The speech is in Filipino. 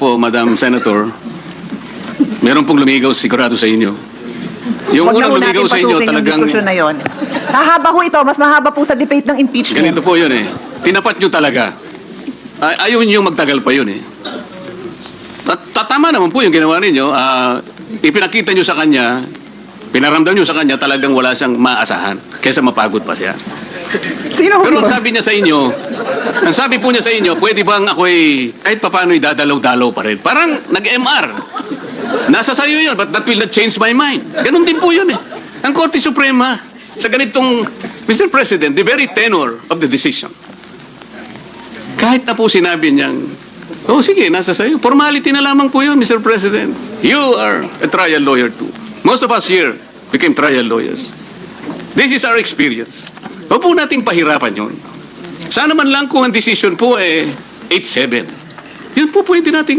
po, Madam Senator, meron pong lumigaw sigurado sa inyo. Yung Huwag na unang lumigaw sa inyo talagang... diskusyon na yon. Mahaba ho ito, mas mahaba po sa debate ng impeachment. Ganito po yun eh. Tinapat nyo talaga. Ay, ayaw nyo magtagal pa yun eh. Tat- Tatama naman po yung ginawa ninyo. Ah, ipinakita nyo sa kanya, pinaramdam nyo sa kanya talagang wala siyang maasahan. Kesa mapagod pa siya. Sino Pero ang sabi niya sa inyo, ang sabi po niya sa inyo, pwede bang ako'y kahit papaano idadalaw-dalaw pa rin. Parang nag-MR. Nasa sayo yun, but that will not change my mind. Ganon din po yun eh. Ang Korte Suprema, sa ganitong, Mr. President, the very tenor of the decision, kahit na po sinabi niyang, oh sige, nasa sayo. Formality na lamang po yun, Mr. President. You are a trial lawyer too. Most of us here became trial lawyers. This is our experience. Huwag po nating pahirapan yun. Sana man lang kung ang decision po eh 8-7. Yun po pwede nating